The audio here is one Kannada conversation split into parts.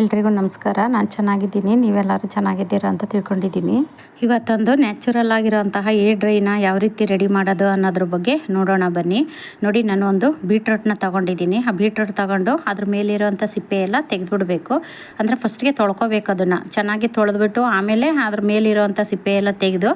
ಎಲ್ರಿಗೂ ನಮಸ್ಕಾರ. ನಾನು ಚೆನ್ನಾಗಿದ್ದೀನಿ. ನೀವೆಲ್ಲರೂ ಚೆನ್ನಾಗಿದ್ದೀರಾ ಅಂತ ತಿಳ್ಕೊಂಡಿದ್ದೀನಿ. ಇವತ್ತೊಂದು ನ್ಯಾಚುರಲ್ ಆಗಿರೋಂತಹ ಏ ಡ್ರೈನ ಯಾವ ರೀತಿ ರೆಡಿ ಮಾಡೋದು ಅನ್ನೋದ್ರ ಬಗ್ಗೆ ನೋಡೋಣ ಬನ್ನಿ. ನೋಡಿ ನಾನು ಒಂದು ಬೀಟ್ರೋಟ್ನ ತೊಗೊಂಡಿದ್ದೀನಿ. ಆ ಬೀಟ್ರೋಟ್ ತೊಗೊಂಡು ಅದ್ರ ಮೇಲಿರೋಂಥ ಸಿಪ್ಪೆ ಎಲ್ಲ ತೆಗೆದುಬಿಡ್ಬೇಕು. ಅಂದರೆ ಫಸ್ಟ್ಗೆ ತೊಳ್ಕೊಬೇಕು ಅದನ್ನು. ಚೆನ್ನಾಗಿ ತೊಳೆದ್ಬಿಟ್ಟು ಆಮೇಲೆ ಅದ್ರ ಮೇಲಿರೋಂಥ ಸಿಪ್ಪೆ ಎಲ್ಲ ತೆಗೆದು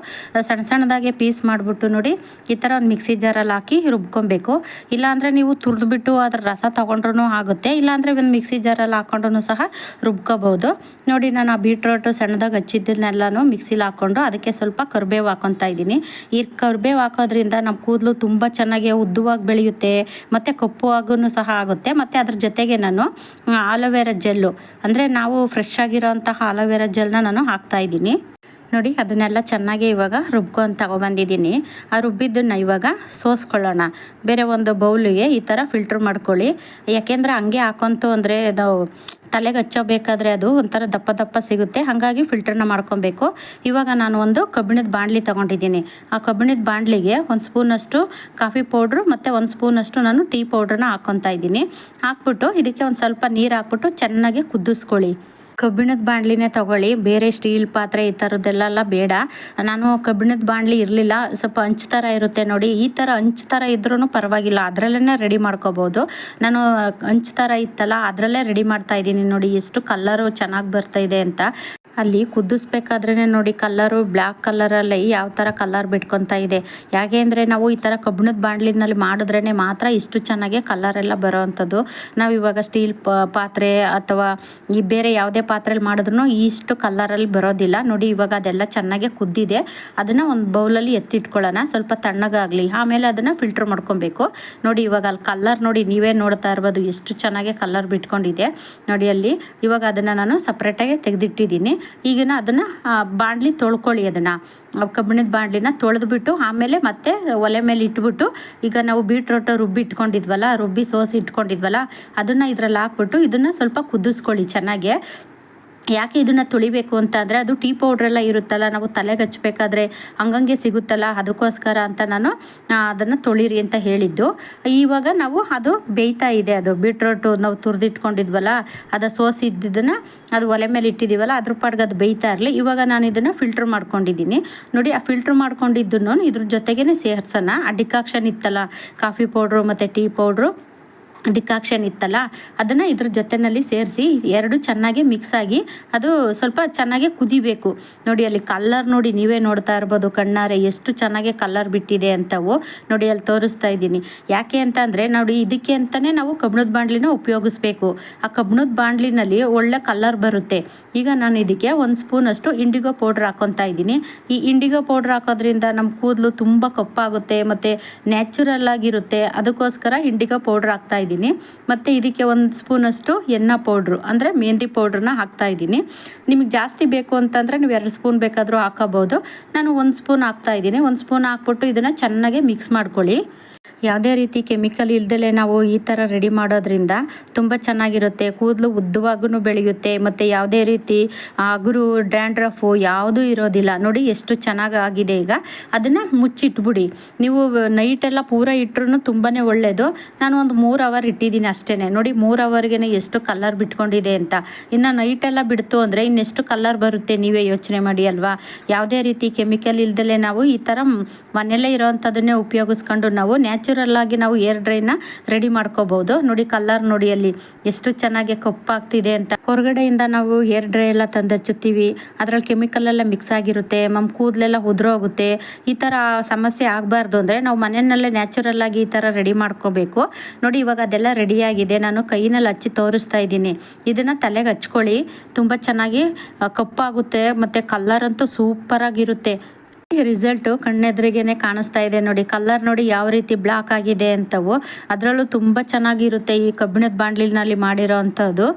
ಸಣ್ಣ ಸಣ್ಣದಾಗೆ ಪೀಸ್ ಮಾಡಿಬಿಟ್ಟು ನೋಡಿ, ಈ ಥರ ಒಂದು ಮಿಕ್ಸಿ ಜಾರಲ್ಲಿ ಹಾಕಿ ರುಬ್ಕೊಬೇಕು. ಇಲ್ಲಾಂದರೆ ನೀವು ತುರಿದ್ಬಿಟ್ಟು ಅದ್ರ ರಸ ತೊಗೊಂಡ್ರೂ ಆಗುತ್ತೆ. ಇಲ್ಲಾಂದರೆ ಒಂದು ಮಿಕ್ಸಿ ಜಾರಲ್ಲಿ ಹಾಕೊಂಡ್ರೂ ಸಹ ರುಬ್ಕೋಬೋದು. ನೋಡಿ, ನಾನು ಆ ಬೀಟ್ರೋಟು ಸಣ್ಣದಾಗಿ ಹಚ್ಚಿದ್ದನ್ನೆಲ್ಲನೂ ಮಿಕ್ಸಿಲಿ ಹಾಕ್ಕೊಂಡು ಅದಕ್ಕೆ ಸ್ವಲ್ಪ ಕರಿಬೇವು ಹಾಕೊತಾ ಇದ್ದೀನಿ. ಈ ಕರಿಬೇವು ಹಾಕೋದ್ರಿಂದ ನಮ್ಮ ಕೂದಲು ತುಂಬ ಚೆನ್ನಾಗಿ ಉದ್ದವಾಗಿ ಬೆಳೆಯುತ್ತೆ, ಮತ್ತು ಕಪ್ಪು ಸಹ ಆಗುತ್ತೆ. ಮತ್ತು ಅದ್ರ ಜೊತೆಗೆ ನಾನು ಆಲೋವೆರಾ ಜೆಲ್ಲು. ಅಂದರೆ ನಾವು ಫ್ರೆಶ್ ಆಗಿರೋಂತಹ ಆಲೋವೆರಾ ಜೆಲ್ನ ನಾನು ಹಾಕ್ತಾಯಿದ್ದೀನಿ ನೋಡಿ, ಅದನ್ನೆಲ್ಲ ಚೆನ್ನಾಗಿ ಇವಾಗ ರುಬ್ಕೊಂಡು ತಗೊಬಂದಿದ್ದೀನಿ. ಆ ರುಬ್ಬಿದ್ದನ್ನು ಇವಾಗ ಸೋಸ್ಕೊಳ್ಳೋಣ. ಬೇರೆ ಒಂದು ಬೌಲಿಗೆ ಈ ಥರ ಫಿಲ್ಟ್ರ್ ಮಾಡ್ಕೊಳ್ಳಿ. ಯಾಕೆಂದರೆ ಹಂಗೆ ಹಾಕೊಂತು ಅಂದರೆ ಅದು ತಲೆಗೆ ಹಚ್ಚಬೇಕಾದ್ರೆ ಅದು ಒಂಥರ ದಪ್ಪ ದಪ್ಪ ಸಿಗುತ್ತೆ. ಹಾಗಾಗಿ ಫಿಲ್ಟ್ರನ್ನ ಮಾಡ್ಕೊಬೇಕು. ಇವಾಗ ನಾನು ಒಂದು ಕಬ್ಬಿಣದ ಬಾಣಲಿ ತೊಗೊಂಡಿದ್ದೀನಿ. ಆ ಕಬ್ಬಿಣದ ಬಾಣಲಿಗೆ ಒಂದು ಸ್ಪೂನಷ್ಟು ಕಾಫಿ ಪೌಡ್ರು ಮತ್ತು ಒಂದು ಸ್ಪೂನಷ್ಟು ನಾನು ಟೀ ಪೌಡ್ರನ್ನ ಹಾಕ್ಕೊತಾ ಇದ್ದೀನಿ. ಹಾಕ್ಬಿಟ್ಟು ಇದಕ್ಕೆ ಒಂದು ಸ್ವಲ್ಪ ನೀರು ಹಾಕ್ಬಿಟ್ಟು ಚೆನ್ನಾಗಿ ಕುದಿಸ್ಕೊಳ್ಳಿ. ಕಬ್ಬಿಣದ ಬಾಣಲಿನೇ ತಗೊಳ್ಳಿ. ಬೇರೆ ಸ್ಟೀಲ್ ಪಾತ್ರೆ ಈ ಥರದ್ದೆಲ್ಲ ಬೇಡ. ನಾನು ಕಬ್ಬಿಣದ ಬಾಣಲಿ ಇರಲಿಲ್ಲ. ಸ್ವಲ್ಪ ಹಂಚ್ ಥರ ಇರುತ್ತೆ ನೋಡಿ. ಈ ಥರ ಹಂಚ್ ಥರ ಇದ್ರೂ ಪರವಾಗಿಲ್ಲ. ಅದರಲ್ಲೇ ರೆಡಿ ಮಾಡ್ಕೋಬೋದು. ನಾನು ಹಂಚ್ ಥರ ಇತ್ತಲ್ಲ, ಅದರಲ್ಲೇ ರೆಡಿ ಮಾಡ್ತಾ ಇದ್ದೀನಿ ನೋಡಿ. ಎಷ್ಟು ಕಲ್ಲರು ಚೆನ್ನಾಗಿ ಬರ್ತಾ ಇದೆ ಅಂತ. ಅಲ್ಲಿ ಕುದಿಸ್ಬೇಕಾದ್ರೇ ನೋಡಿ ಕಲ್ಲರು ಬ್ಲ್ಯಾಕ್ ಕಲರಲ್ಲಿ ಯಾವ ಥರ ಕಲರ್ ಬಿಟ್ಕೊತಾ ಇದೆ. ಯಾಕೆ ಅಂದರೆ ನಾವು ಈ ಥರ ಕಬ್ಬಿಣದ ಬಾಂಡ್ಲಿನಲ್ಲಿ ಮಾಡಿದ್ರೇ ಮಾತ್ರ ಇಷ್ಟು ಚೆನ್ನಾಗಿ ಕಲ್ಲರೆಲ್ಲ ಬರೋ ಅಂಥದ್ದು ನಾವು ಇವಾಗ ಸ್ಟೀಲ್ ಪಾತ್ರೆ ಅಥವಾ ಈ ಬೇರೆ ಯಾವುದೇ ಪಾತ್ರೆಯಲ್ಲಿ ಮಾಡಿದ್ರು ಇಷ್ಟು ಕಲ್ಲರಲ್ಲಿ ಬರೋದಿಲ್ಲ. ನೋಡಿ ಇವಾಗ ಅದೆಲ್ಲ ಚೆನ್ನಾಗೆ ಕುದ್ದಿದೆ. ಅದನ್ನು ಒಂದು ಬೌಲಲ್ಲಿ ಎತ್ತಿಟ್ಕೊಳ್ಳೋಣ. ಸ್ವಲ್ಪ ತಣ್ಣಗಾಗಲಿ. ಆಮೇಲೆ ಅದನ್ನು ಫಿಲ್ಟ್ರ್ ಮಾಡ್ಕೊಬೇಕು. ನೋಡಿ ಇವಾಗ ಅಲ್ಲಿ ಕಲ್ಲರ್ ನೋಡಿ ನೀವೇ ನೋಡ್ತಾ ಇರ್ಬೋದು. ಎಷ್ಟು ಚೆನ್ನಾಗಿ ಕಲ್ಲರ್ ಬಿಟ್ಕೊಂಡಿದೆ. ನೋಡಿ ಅಲ್ಲಿ ಇವಾಗ ಅದನ್ನು ನಾನು ಸಪ್ರೇಟಾಗಿ ತೆಗೆದಿಟ್ಟಿದ್ದೀನಿ. ಈಗಿನ ಅದನ್ನು ಬಾಣಲಿ ತೊಳ್ಕೊಳ್ಳಿ ಅದನ್ನು. ಕಬ್ಬಿಣದ ಬಾಣಲಿನ ತೊಳೆದ್ಬಿಟ್ಟು, ಆಮೇಲೆ ಮತ್ತೆ ಒಲೆ ಮೇಲೆ ಇಟ್ಬಿಟ್ಟು, ಈಗ ನಾವು ಬೀಟ್ರೋಟ ರುಬ್ಬಿ ಇಟ್ಕೊಂಡಿದ್ವಲ್ಲ, ರುಬ್ಬಿ ಸೋಸಿ ಇಟ್ಕೊಂಡಿದ್ವಲ್ಲ, ಅದನ್ನು ಇದರಲ್ಲಿ ಹಾಕ್ಬಿಟ್ಟು, ಇದನ್ನು ಸ್ವಲ್ಪ ಕುದಿಸ್ಕೊಳ್ಳಿ ಚೆನ್ನಾಗೆ. ಯಾಕೆ ಇದನ್ನು ತುಳಿಬೇಕು ಅಂತ ಅಂದರೆ ಅದು ಟೀ ಪೌಡ್ರೆಲ್ಲ ಇರುತ್ತಲ್ಲ, ನಾವು ತಲೆಗೆ ಹಚ್ಬೇಕಾದ್ರೆ ಹಂಗಂಗೆ ಸಿಗುತ್ತಲ್ಲ, ಅದಕ್ಕೋಸ್ಕರ ಅಂತ ನಾನು ಅದನ್ನು ತೊಳಿರಿ ಅಂತ ಹೇಳಿದ್ದು. ಇವಾಗ ನಾವು ಅದು ಬೇಯ್ತಾ ಇದೆ, ಅದು ಬೀಟ್ರೋಟು ನಾವು ತುರಿದಿಟ್ಕೊಂಡಿದ್ವಲ್ಲ, ಅದು ಸೋಸಿ ಅದು ಒಲೆ ಮೇಲೆ ಇಟ್ಟಿದ್ದೀವಲ್ಲ ಅದ್ರ ಪಾಡ್ಗೆ ಅದು ಬೇಯ್ತಾ ಇರಲಿ. ಇವಾಗ ನಾನು ಇದನ್ನು ಫಿಲ್ಟ್ರ್ ಮಾಡ್ಕೊಂಡಿದ್ದೀನಿ. ನೋಡಿ, ಆ ಫಿಲ್ಟ್ರ್ ಮಾಡ್ಕೊಂಡಿದ್ದನ್ನು ಇದ್ರ ಜೊತೆಗೇ ಸೇರ್ಸೋಣ. ಆ ಡಿಕಾಕ್ಷನ್ ಇತ್ತಲ್ಲ, ಕಾಫಿ ಪೌಡ್ರು ಮತ್ತು ಟೀ ಪೌಡ್ರು ಡಿಕಾಕ್ಷನ್ ಇತ್ತಲ್ಲ, ಅದನ್ನು ಇದ್ರ ಜೊತೆಯಲ್ಲಿ ಸೇರಿಸಿ ಎರಡು ಚೆನ್ನಾಗಿ ಮಿಕ್ಸ್ ಆಗಿ ಅದು ಸ್ವಲ್ಪ ಚೆನ್ನಾಗಿ ಕುದಿಬೇಕು. ನೋಡಿ ಅಲ್ಲಿ ಕಲ್ಲರ್ ನೋಡಿ ನೀವೇ ನೋಡ್ತಾ ಇರ್ಬೋದು ಕಣ್ಣಾರೆ, ಎಷ್ಟು ಚೆನ್ನಾಗಿ ಕಲ್ಲರ್ ಬಿಟ್ಟಿದೆ ಅಂತವು ನೋಡಿ ಅಲ್ಲಿ ತೋರಿಸ್ತಾ ಇದ್ದೀನಿ. ಯಾಕೆ ಅಂತ ಅಂದರೆ ನೋಡಿ ಇದಕ್ಕೆ ಅಂತಲೇ ನಾವು ಕಬ್ಬಣದ ಬಾಂಡ್ಲಿನ ಉಪಯೋಗಿಸ್ಬೇಕು. ಆ ಕಬ್ಬಣದ ಬಾಂಡ್ಲಿನಲ್ಲಿ ಒಳ್ಳೆ ಕಲ್ಲರ್ ಬರುತ್ತೆ. ಈಗ ನಾನು ಇದಕ್ಕೆ ಒಂದು ಸ್ಪೂನಷ್ಟು ಇಂಡಿಗೋ ಪೌಡ್ರ್ ಹಾಕೊತಾ ಇದ್ದೀನಿ. ಈ ಇಂಡಿಗೋ ಪೌಡ್ರ್ ಹಾಕೋದ್ರಿಂದ ನಮ್ಮ ಕೂದಲು ತುಂಬ ಕಪ್ಪಾಗುತ್ತೆ, ಮತ್ತು ನ್ಯಾಚುರಲ್ ಆಗಿರುತ್ತೆ. ಅದಕ್ಕೋಸ್ಕರ ಇಂಡಿಗೋ ಪೌಡ್ರ್ ಹಾಕ್ತಾ ಇದ್ದೀನಿ ಮತ್ತು ಇದಕ್ಕೆ ಒಂದು ಸ್ಪೂನಷ್ಟು ಎಣ್ಣೆ ಪೌಡ್ರು, ಅಂದರೆ ಮೆಹಂದಿ ಪೌಡ್ರನ್ನ ಹಾಕ್ತಾ ಇದ್ದೀನಿ ನಿಮಗೆ ಜಾಸ್ತಿ ಬೇಕು ಅಂತಂದರೆ ನೀವು ಎರಡು ಸ್ಪೂನ್ ಬೇಕಾದರೂ ಹಾಕೋಬೋದು ನಾನು ಒಂದು ಸ್ಪೂನ್ ಹಾಕ್ತಾ ಇದ್ದೀನಿ ಒಂದು ಸ್ಪೂನ್ ಹಾಕ್ಬಿಟ್ಟು ಇದನ್ನು ಚೆನ್ನಾಗಿ ಮಿಕ್ಸ್ ಮಾಡ್ಕೊಳ್ಳಿ. ಯಾವುದೇ ರೀತಿ ಕೆಮಿಕಲ್ ಇಲ್ದಲೇ ನಾವು ಈ ಥರ ರೆಡಿ ಮಾಡೋದ್ರಿಂದ ತುಂಬ ಚೆನ್ನಾಗಿರುತ್ತೆ. ಕೂದಲು ಉದ್ದವಾಗೂ ಬೆಳೆಯುತ್ತೆ. ಮತ್ತು ಯಾವುದೇ ರೀತಿ ಅಗುರು ಡ್ಯಾಂಡ್ರಫು ಯಾವುದೂ ಇರೋದಿಲ್ಲ. ನೋಡಿ ಎಷ್ಟು ಚೆನ್ನಾಗಿ ಆಗಿದೆ ಈಗ. ಅದನ್ನು ಮುಚ್ಚಿಟ್ಬಿಡಿ. ನೀವು ನೈಟೆಲ್ಲ ಪೂರ ಇಟ್ಟರು ತುಂಬಾ ಒಳ್ಳೆಯದು ನಾನು ಒಂದು ಮೂರು ಅವರ್ ಇಟ್ಟಿದ್ದೀನಿ ಅಷ್ಟೇ ನೋಡಿ ಮೂರು ಅವರ್ಗೆ ಎಷ್ಟು ಕಲರ್ ಬಿಟ್ಕೊಂಡಿದೆ ಅಂತ. ಇನ್ನು ನೈಟೆಲ್ಲ ಬಿಡ್ತು ಅಂದರೆ ಇನ್ನೆಷ್ಟು ಕಲರ್ ಬರುತ್ತೆ ನೀವೇ ಯೋಚನೆ ಮಾಡಿ ಅಲ್ವಾ? ಯಾವುದೇ ರೀತಿ ಕೆಮಿಕಲ್ ಇಲ್ದಲೇ ನಾವು ಈ ಥರ ಮನೆಯಲ್ಲೇ ಇರೋವಂಥದ್ದನ್ನೇ ಉಪಯೋಗಿಸ್ಕೊಂಡು ನಾವು ನ್ಯಾಚುರಲ್ ಆಗಿ ನಾವು ಏರ್ ಡ್ರೈನ ರೆಡಿ ಮಾಡ್ಕೋಬಹುದು. ನೋಡಿ ಕಲರ್ ನೋಡಿ ಅಲ್ಲಿ ಎಷ್ಟು ಚೆನ್ನಾಗಿ ಕಪ್ಪಾಗ್ತಿದೆ ಅಂತ. ಹೊರಗಡೆಯಿಂದ ನಾವು ಏರ್ ಡ್ರೈ ಎಲ್ಲ ತಂದು ಹಚ್ಚುತ್ತೀವಿ ಅದ್ರಲ್ಲಿ ಕೆಮಿಕಲ್ ಎಲ್ಲ ಮಿಕ್ಸ್ ಆಗಿರುತ್ತೆ. ಮಮ್ ಕೂದಲೆಲ್ಲ ಉದುರೋಗುತ್ತೆ. ಈ ಥರ ಸಮಸ್ಯೆ ಆಗಬಾರ್ದು ಅಂದರೆ ನಾವು ಮನೆಯಲ್ಲೇ ನ್ಯಾಚುರಲ್ ಆಗಿ ಈ ಥರ ರೆಡಿ ಮಾಡ್ಕೋಬೇಕು. ನೋಡಿ ಇವಾಗ ಅದೆಲ್ಲ ರೆಡಿಯಾಗಿದೆ ನಾನು ಕೈನಲ್ಲಿ ಹಚ್ಚಿ ತೋರಿಸ್ತಾ ಇದ್ದೀನಿ. ಇದನ್ನು ತಲೆಗೆ ಹಚ್ಕೊಳ್ಳಿ. ತುಂಬ ಚೆನ್ನಾಗಿ ಕಪ್ಪಾಗುತ್ತೆ. ಮತ್ತು ಕಲ್ಲರ್ ಅಂತೂ ಸೂಪರಾಗಿರುತ್ತೆ ರಿಸಲ್ಟು ಕಣ್ಣೆದ್ರಿಗೇನೆ ಕಾಣಿಸ್ತಾ ಇದೆ. ನೋಡಿ ಕಲರ್ ನೋಡಿ ಯಾವ ರೀತಿ ಬ್ಲಾಕ್ ಆಗಿದೆ ಅಂತವು. ಅದರಲ್ಲೂ ತುಂಬಾ ಚೆನ್ನಾಗಿರುತ್ತೆ ಈ ಕಬ್ಬಿಣದ ಬಾಂಡ್ಲಿನಲ್ಲಿ ಮಾಡಿರೋ ಅಂಥದ್ದು.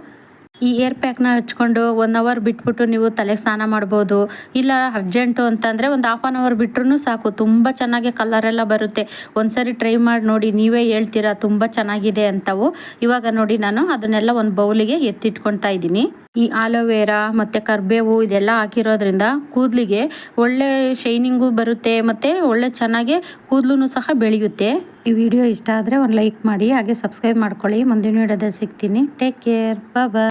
ಈ ಏರ್ ಪ್ಯಾಕ್ನ ಹಚ್ಕೊಂಡು ಒನ್ ಅವರ್ ಬಿಟ್ಬಿಟ್ಟು ನೀವು ತಲೆಗೆ ಸ್ನಾನ ಮಾಡ್ಬೋದು. ಇಲ್ಲ ಅರ್ಜೆಂಟು ಅಂತಂದರೆ ಒಂದು ಹಾಫ್ ಆನ್ ಅವರ್ ಬಿಟ್ರೂ ಸಾಕು. ತುಂಬ ಚೆನ್ನಾಗಿ ಕಲರೆಲ್ಲ ಬರುತ್ತೆ. ಒಂದ್ಸರಿ ಟ್ರೈ ಮಾಡಿ ನೋಡಿ ನೀವೇ ಹೇಳ್ತೀರಾ ತುಂಬ ಚೆನ್ನಾಗಿದೆ ಅಂತವು. ಇವಾಗ ನೋಡಿ ನಾನು ಅದನ್ನೆಲ್ಲ ಒಂದು ಬೌಲಿಗೆ ಎತ್ತಿಟ್ಕೊಳ್ತಾ ಇದ್ದೀನಿ. ಈ ಆಲೋವೆರಾ ಮತ್ತು ಕರ್ಬೇವು ಇದೆಲ್ಲ ಹಾಕಿರೋದ್ರಿಂದ ಕೂದಲಿಗೆ ಒಳ್ಳೆ ಶೈನಿಂಗು ಬರುತ್ತೆ ಮತ್ತು ಒಳ್ಳೆ ಚೆನ್ನಾಗಿ ಕೂದಲು ಸಹ ಬೆಳೆಯುತ್ತೆ. ಈ ವಿಡಿಯೋ ಇಷ್ಟ ಆದರೆ ಒಂದು ಲೈಕ್ ಮಾಡಿ, ಹಾಗೆ ಸಬ್ಸ್ಕ್ರೈಬ್ ಮಾಡ್ಕೊಳ್ಳಿ. ಮುಂದಿನ ವಿಡಿಯೋದಲ್ಲಿ ಸಿಗ್ತೀನಿ. Take care bye